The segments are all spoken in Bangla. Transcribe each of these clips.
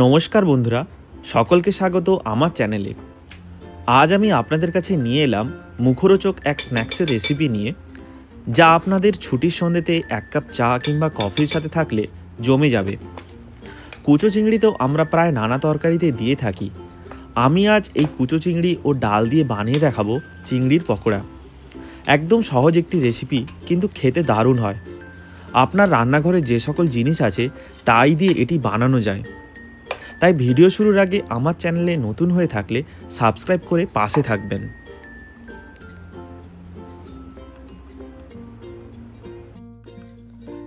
নমস্কার বন্ধুরা, সকলকে স্বাগত আমার চ্যানেলে। আজ আমি আপনাদের কাছে নিয়ে এলাম মুখরোচক এক স্ন্যাক্সের রেসিপি নিয়ে, যা আপনাদের ছুটির সন্ধ্যেতে এক কাপ চা কিংবা কফির সাথে থাকলে জমে যাবে। কুচো চিংড়ি তো আমরা প্রায় নানা তরকারিতে দিয়ে থাকি। আমি আজ এই কুচো চিংড়ি ও ডাল দিয়ে বানিয়ে দেখাবো চিংড়ির পকোড়া। একদম সহজ একটি রেসিপি কিন্তু খেতে দারুণ হয়। আপনার রান্নাঘরে যে সকল জিনিস আছে, তাই দিয়ে এটি বানানো যায়। তাই ভিডিও শুরুর আগে আমার চ্যানেলে নতুন হয়ে থাকলে সাবস্ক্রাইব করে পাশে থাকবেন।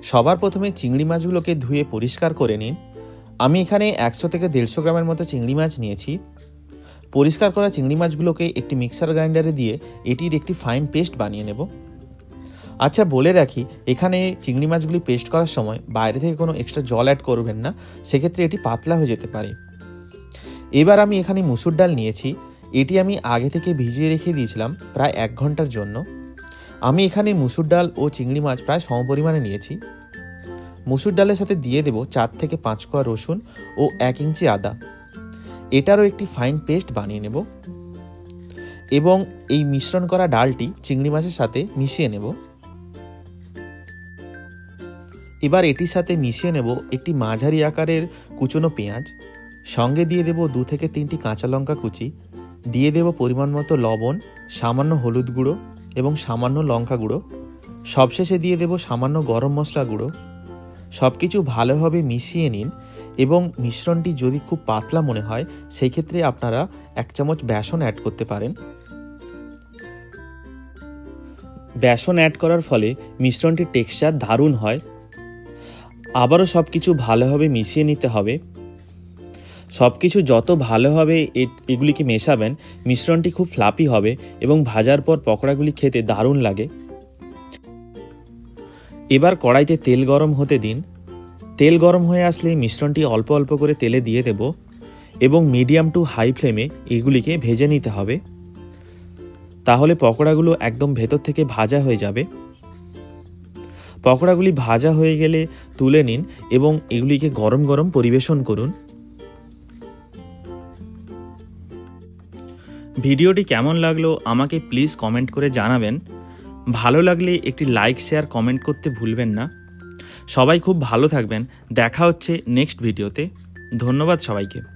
সবার প্রথমে চিংড়ি মাছগুলোকে ধুয়ে পরিষ্কার করে নিন। আমি এখানে একশো থেকে দেড়শো গ্রামের মতো চিংড়ি মাছ নিয়েছি। পরিষ্কার করা চিংড়ি মাছগুলোকে একটি মিক্সার গ্রাইন্ডারে দিয়ে এটির একটি ফাইন পেস্ট বানিয়ে নেব। আচ্ছা বলে রাখি, এখানে চিংড়ি মাছগুলি পেস্ট করার সময় বাইরে থেকে কোনো এক্সট্রা জল অ্যাড করবেন না, সেক্ষেত্রে এটি পাতলা হয়ে যেতে পারে। এবার আমি এখানে মুসুর ডাল নিয়েছি, এটি আমি আগে থেকে ভিজিয়ে রেখে দিয়েছিলাম প্রায় এক ঘণ্টার জন্য। আমি এখানে মুসুর ডাল ও চিংড়ি মাছ প্রায় সমপরিমাণে নিয়েছি। মুসুর ডালের সাথে দিয়ে দেব চার থেকে পাঁচ কোয়া রসুন ও এক ইঞ্চি আদা। এটারও একটি ফাইন পেস্ট বানিয়ে নেব এবং এই মিশ্রণ করা ডালটি চিংড়ি মাছের সাথে মিশিয়ে নেব। এবার এটির সাথে মিশিয়ে নেব একটি মাঝারি আকারের কুচনো পেঁয়াজ, সঙ্গে দিয়ে দেব দু থেকে তিনটি কাঁচা লঙ্কা কুচি, দিয়ে দেব পরিমাণ মতো লবণ, সামান্য হলুদ গুঁড়ো এবং সামান্য লঙ্কা গুঁড়ো, সবশেষে দিয়ে দেব সামান্য গরম মশলা গুঁড়ো। সব কিছু ভালোভাবে মিশিয়ে নিন এবং মিশ্রণটি যদি খুব পাতলা মনে হয় সেই ক্ষেত্রে আপনারা এক চামচ বেসন অ্যাড করতে পারেন। বেসন অ্যাড করার ফলে মিশ্রণটির টেক্সচার দারুণ হয়। আবারও সব কিছু ভালোভাবে মিশিয়ে নিতে হবে। সব কিছু যত ভালোভাবে এগুলিকে মেশাবেন, মিশ্রণটি খুব ফ্লাপি হবে এবং ভাজার পর পকোড়াগুলি খেতে দারুণ লাগে। এবার কড়াইতে তেল গরম হতে দিন। তেল গরম হয়ে আসলে মিশ্রণটি অল্প অল্প করে তেলে দিয়ে দেব এবং মিডিয়াম টু হাই ফ্লেমে এগুলিকে ভেজে নিতে হবে। তাহলে পকোড়াগুলো একদম ভেতর থেকে ভাজা হয়ে যাবে। পকোড়াগুলি ভাজা হয়ে গেলে তুলে নিন এবং এগুলিকে গরম গরম পরিবেশন করুন। ভিডিওটি কেমন লাগল আমাকে প্লিজ কমেন্ট করে জানাবেন। ভালো লাগলে একটি লাইক, শেয়ার, কমেন্ট করতে ভুলবেন না। সবাই খুব ভালো থাকবেন। দেখা হচ্ছে নেক্সট ভিডিওতে। ধন্যবাদ সবাইকে।